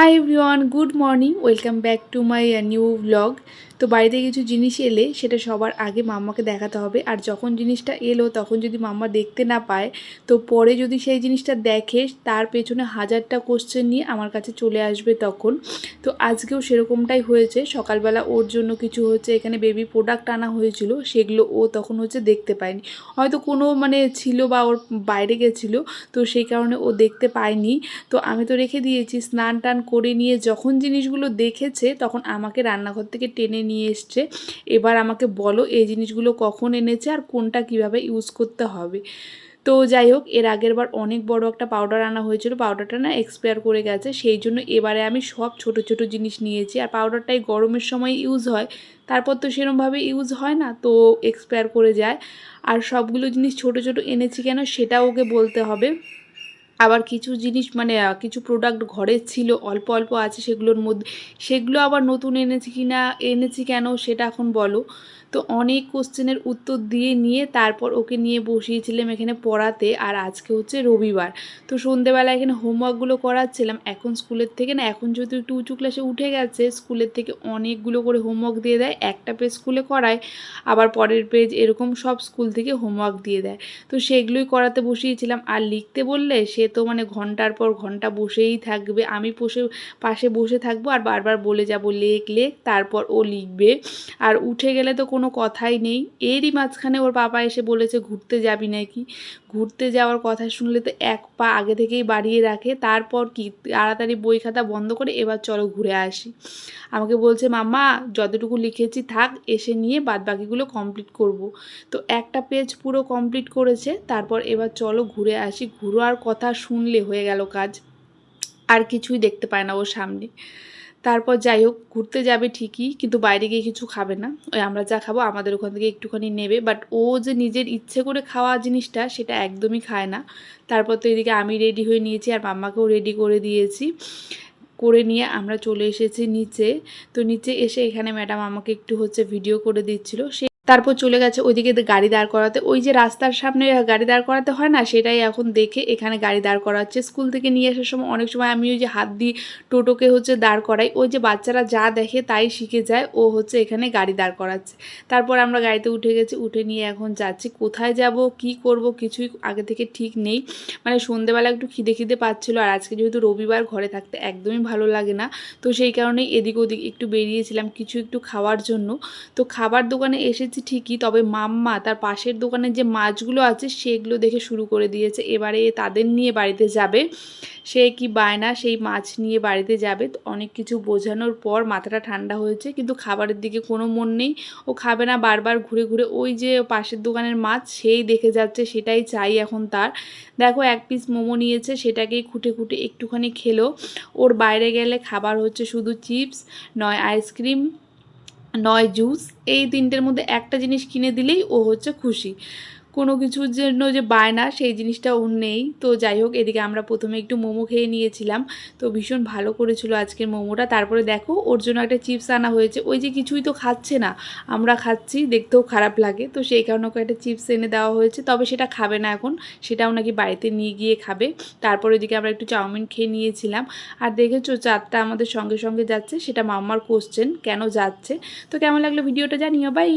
Hi everyone good morning welcome back to my new blog তো বাড়িতে কিছু জিনিস এলে সেটা সবার আগে মাম্মাকে দেখাতে হবে। আর যখন জিনিসটা এলো, তখন যদি মাম্মা দেখতে না পায়, তো পরে যদি সেই জিনিসটা দেখে, তার পেছনে হাজারটা কোশ্চেন নিয়ে আমার কাছে চলে আসবে তখন। তো আজকেও সেরকমটাই হয়েছে। সকালবেলা ওর জন্য কিছু হচ্ছে, এখানে বেবি প্রোডাক্ট আনা হয়েছিল, সেগুলো ও তখন হচ্ছে দেখতে পায়নি। হয়তো কোনো মানে ছিল বা ওর বাইরে গেছিল, তো সেই কারণে ও দেখতে পায়নি। তো আমি তো রেখে দিয়েছি স্নান টান করে নিয়ে যখন জিনিসগুলো দেখেছে, তখন আমাকে রান্নাঘর থেকে টেনে নিয়ে এসছে। এবার আমাকে বলো এই জিনিসগুলো কখন এনেছে আর কোনটা কীভাবে ইউজ করতে হবে। তো যাই হোক, এর আগের বার অনেক বড় একটা পাউডার আনা হয়েছিল। পাউডারটা না এক্সপায়ার করে গেছে। সেই জন্য এবারে আমি সব ছোট ছোট জিনিস নিয়েছি। আর পাউডারটাই গরমের সময় ইউজ হয়। তারপর তো সেরমভাবে ইউজ হয় না, তো এক্সপায়ার করে যায়। আর সবগুলো জিনিস ছোট ছোট এনেছি কেন সেটা ওকে বলতে হবে। আবার কিছু জিনিস মানে কিছু প্রোডাক্ট ঘরে ছিল, অল্প অল্প আছে সেগুলোর মধ্যে, সেগুলো আবার নতুন এনেছি কি না এনেছি কেন সেটা এখন বলো। তো অনেক কোশ্চেনের উত্তর দিয়ে নিয়ে তারপর ওকে নিয়ে বসিয়েছিলাম এখানে পড়াতে, আর আজকে হচ্ছে রবিবার। তো সন্ধেবেলা এখানে হোমওয়ার্কগুলো করাচ্ছিলাম, এখন স্কুলের থেকে না, এখন যেহেতু একটু উঁচু ক্লাসে উঠে গেছে, স্কুলের থেকে অনেকগুলো করে হোমওয়ার্ক দিয়ে দেয়, একটা পেজ স্কুলে করায়, আবার পরের পেজ এরকম সব স্কুল থেকে হোমওয়ার্ক দিয়ে দেয়। তো সেগুলোই করাতে বসিয়েছিলাম, আর লিখতে বললে সে তো মানে ঘণ্টার পর ঘণ্টা বসেই থাকবে। আমি বসে, পাশে বসে থাকব আর বারবার বলে যাব লেখ লেখ, তারপর ও লিখবে। আর উঠে গেলে তো কোনো কথাই নেই। এরই মাঝখানে ওর বাবা এসে বলেছে, ঘুরতে যাবি নাকি? ঘুরতে যাওয়ার কথা শুনলে তো এক পা আগে থেকেই বাড়িয়ে রাখে। তারপর কি? তাড়াতাড়ি বই খাতা বন্ধ করে এবার চলো ঘুরে আসি। আমাকে বলছে, মাম্মা, যতটুকু লিখেছি থাক, এসে নিয়ে বাদ বাকিগুলো কমপ্লিট করব। তো একটা পেজ পুরো কমপ্লিট করেছে। তারপর এবার চলো ঘুরে আসি। ঘুরোর কথা শুনলে হয়ে গেল কাজ। আর কিছুই দেখতে পায় না ওর সামনে। তারপর যাই হোক, ঘুরতে যাবে ঠিকই, কিন্তু বাইরে গিয়ে কিছু খাবে না। ওই আমরা যা খাব আমাদের ওখান থেকে একটুখানি নেবে। বাট ও যে নিজের ইচ্ছে করে খাওয়া জিনিসটা, সেটা একদমই খায় না। তারপর তো এদিকে আমি রেডি হয়ে নিয়েছি আর মাম্মাকেও রেডি করে দিয়েছি। করে নিয়ে আমরা চলে এসেছি নিচে। তো নিচে এসে এখানে ম্যাডাম আমাকে একটু হচ্ছে ভিডিও করে দিচ্ছিল। সে তারপর চলে গেছে ওইদিকে গাড়ি দাঁড় করাতে। ওই যে রাস্তার সামনে গাড়ি দাঁড় করাতে হয় না, সেটাই এখন দেখে এখানে গাড়ি দাঁড় করাচ্ছে। স্কুল থেকে নিয়ে আসার সময় অনেক সময় আমি ওই যে হাত দিয়ে টোটোকে হচ্ছে দাঁড় করাই। ওই যে বাচ্চারা যা দেখে তাই শিখে যায়, ও হচ্ছে এখানে গাড়ি দাঁড় করাচ্ছে। তারপর আমরা গাড়িতে উঠে গেছি, উঠে নিয়ে এখন যাচ্ছি। কোথায় যাব, কি করব কিছুই আগে থেকে ঠিক নেই। মানে সন্ধেবেলা একটু খিদে খিদে পাচ্ছিলো, আর আজকে যেহেতু রবিবার ঘরে থাকতে একদমই ভালো লাগে না, তো সেই কারণেই এদিক ওদিক একটু বেরিয়েছিলাম কিছু একটু খাওয়ার জন্য। তো খাবার দোকানে এসেছি ঠিকই, তবে মাম্মা তার পাশের দোকানে যে মাছগুলো আছে সেগুলো দেখে শুরু করে দিয়েছে। এবারে তাদের নিয়ে বাড়িতে যাবে। সে কি বায়না, সেই মাছ নিয়ে বাড়িতে যাবে। অনেক কিছু বোঝানোর পর মাথাটা ঠান্ডা হয়েছে, কিন্তু খাবারের দিকে কোনো মন নেই। ও খাবে না বারবার ঘুরে ঘুরে। ওই যে পাশের দোকানের মাছ, সেই দেখে যাচ্ছে, সেটাই চাই এখন তার। দেখো, এক পিস মোমো নিয়েছে, সেটাকেই খুঁটে খুঁটে একটুখানি খেলো। ওর বাইরে গেলে খাবার হচ্ছে শুধু চিপস, নয় আইসক্রিম। নয় জুস। এই তিনটের মধ্যে একটা জিনিস কিনে দিলেই ও হচ্ছে খুশি। কোনো কিছুর জন্য যে বায়না সেই জিনিসটা ওর নেই। তো যাই হোক, এদিকে আমরা প্রথমে একটু মোমো খেয়ে নিয়েছিলাম। তো ভীষণ ভালো করেছিল আজকের মোমোটা। তারপরে দেখো, ওর জন্য একটা চিপস আনা হয়েছে। ওই যে কিছুই তো খাচ্ছে না, আমরা খাচ্ছি, দেখতেও খারাপ লাগে। তো সেই কারণে ওকে একটা চিপস এনে দেওয়া হয়েছে। তবে সেটা খাবে না এখন, সেটাও নাকি বাড়িতে নিয়ে গিয়ে খাবে। তারপর এদিকে আমরা একটু চাউমিন খেয়ে নিয়েছিলাম। আর দেখেছ চারটা আমাদের সঙ্গে সঙ্গে যাচ্ছে, সেটা মাম্মার কোশ্চেন কেন যাচ্ছে? তো কেমন লাগল ভিডিওটা জানিও বাই